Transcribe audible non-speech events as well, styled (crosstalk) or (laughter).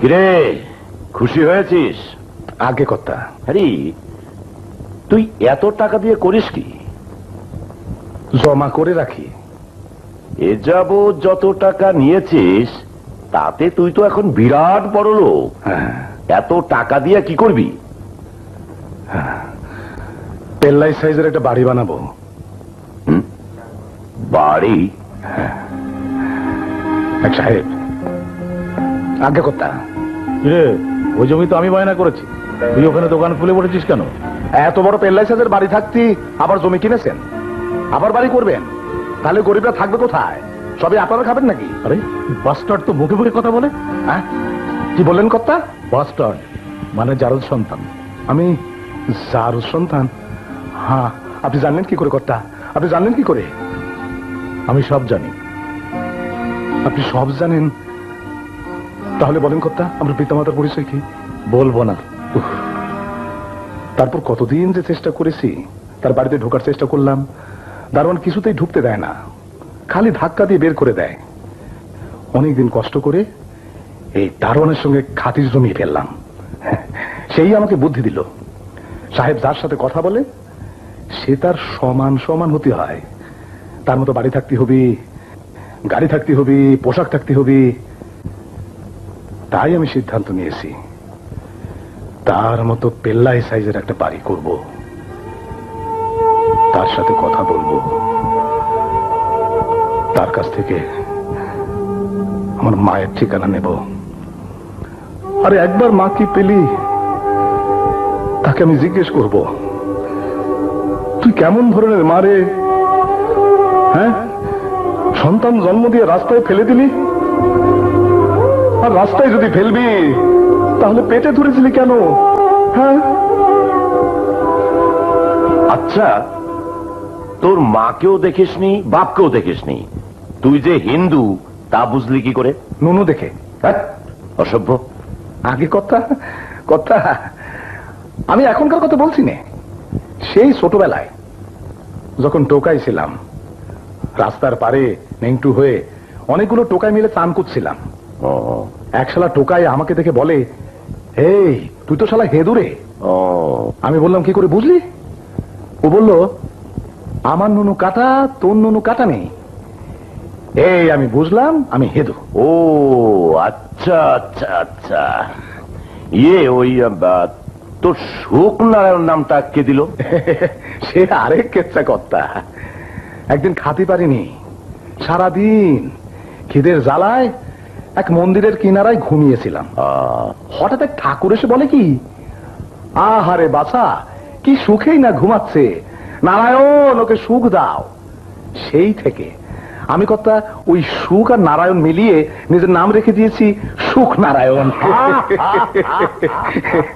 কিরে খুশি হয়েছিস? আগে কথা আরে তুই এত টাকা দিয়ে করিস কি? জমা করে রাখি। এ যাব যত টাকা নিয়েছিস তাতে তুই তো এখন বিরাট বড় লোক। হ্যাঁ। এত টাকা দিয়ে কি করবি? পেল্লাই সাইজের একটা বাড়ি বানাবো। বাড়ি? এক সাহেব আগে কথা রে ওই জমি তো আমি বায়না করেছি। তুই ওখানে দোকান খুলে পড়েছিস কেন? এত বড় পেল্লাই সাইজের বাড়ি থাকতি আবার জমি কিনেছেন? আবার বাড়ি করবেন? তাহলে গরিবরা থাকবে কোথায়? সবই আপনারা খাবেন নাকি? আরে বাস্টার্ড তো মুখে মুখে কথা বলে। হ্যাঁ? কি বললেন কর্তা? বাস্টার্ড মানে জারদ সন্তান। আমি যার সন্তান? হ্যাঁ আপনি জানলেন কি করে কর্তা? আপনি জানলেন কি করে? আমি সব জানি। আপনি সব জানেন? তাহলে বলেন কর্তা আমার পিতামাতার পরিচয় কি? বলব না। তারপর কতদিন যে চেষ্টা করেছি তার বাড়িতে ঢোকার চেষ্টা করলাম দারোয়ান কিছুতেই ঢুকতে দেয় না। খালি ধাক্কা দিয়ে বের করে দেয়। অনেকদিন কষ্ট করে এই দারোয়ানের সঙ্গে খাতির জমিয়ে ফেললাম। সেই আমাকে বুদ্ধি দিল। সাহেব যার সাথে কথা বলে সে তার সমান সমান হতে হয়। তার মতো বাড়ি থাকতে হবে গাড়ি থাকতে হবে পোশাক থাকতে হবে তাই আমি সিদ্ধান্ত নিয়েছি। তার মতো পেল্লাই সাইজের একটা বাড়ি করব। তার সাথে কথা বলব। তার কাছ থেকে আমার মায়ের ঠিকানা নেব। আরে একবার মা কি পেলি? তাকে আমি জিজ্ঞেস করব। তুই কেমন ধরনের মারে হ্যাঁ? সন্তান জন্ম দিয়ে রাস্তায় ফেলে দিলি? আর রাস্তায় যদি ফেলবি তাহলে পেটে ধরেছিলি কেন? হ্যাঁ? আচ্ছা তোর মাকেও দেখিসনি বাপকেও দেখিসনি। তুই যে হিন্দু তা বুঝলি কি করে? নুনু দেখে। হ্যাঁ? অসভ্য। আগে কথা কথা। আমি এখনকার কথা বলছি না। সেই ছোটবেলায় যখন টোকাই ছিলাম রাস্তার পারে নেংটু হয়ে অনেকগুলো টোকাই মিলে চান করছিলাম। ও, এক শালা টোকাই আমাকে দেখে বলে এই তুই তো শালা হেদুরে। ও, আমি বললাম কি করে বুঝলি? ও বলল আমার নুনু কাটা তোর নুনু কাটা নেই। এই আমি বুঝলাম আমি হেদু। ও আচ্ছা আচ্ছা আচ্ছা। ইয়ে ওই তোর সুখ নারায়ণ নামটা কে দিল? (laughs) সে আরেক কেচ্ছা কর্তা একদিন খাতে পারিনি। সারাদিন খিদের জ্বালায় এক মন্দিরের কিনারায় ঘুমিয়েছিলাম। হঠাৎ এক ঠাকুর এসে বলে কি আহারে বাছা কি সুখেই না ঘুমাচ্ছে। নারায়ণ ওকে সুখ দাও। সেই থেকে আমি কথা ওই সুখ আর নারায়ণ মিলিয়ে নিজের নাম রেখে দিয়েছি সুখ নারায়ণ। (laughs)